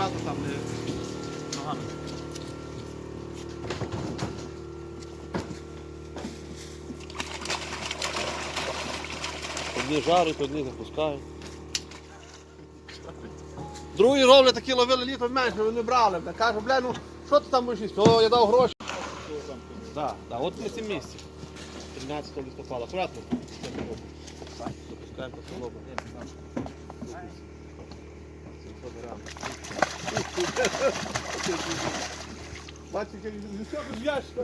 акуратно там не ногами. Одні жарять, одні запускають. Другі роблять такі ловили літо менше, вони брали. Кажу, бля, ну що ти там будеш їсти? О, я дав гроші. Так, да, от ми цим місці. 13 листопада. Аккуратно. Допускаємо по солому. Бачите, як з ящика.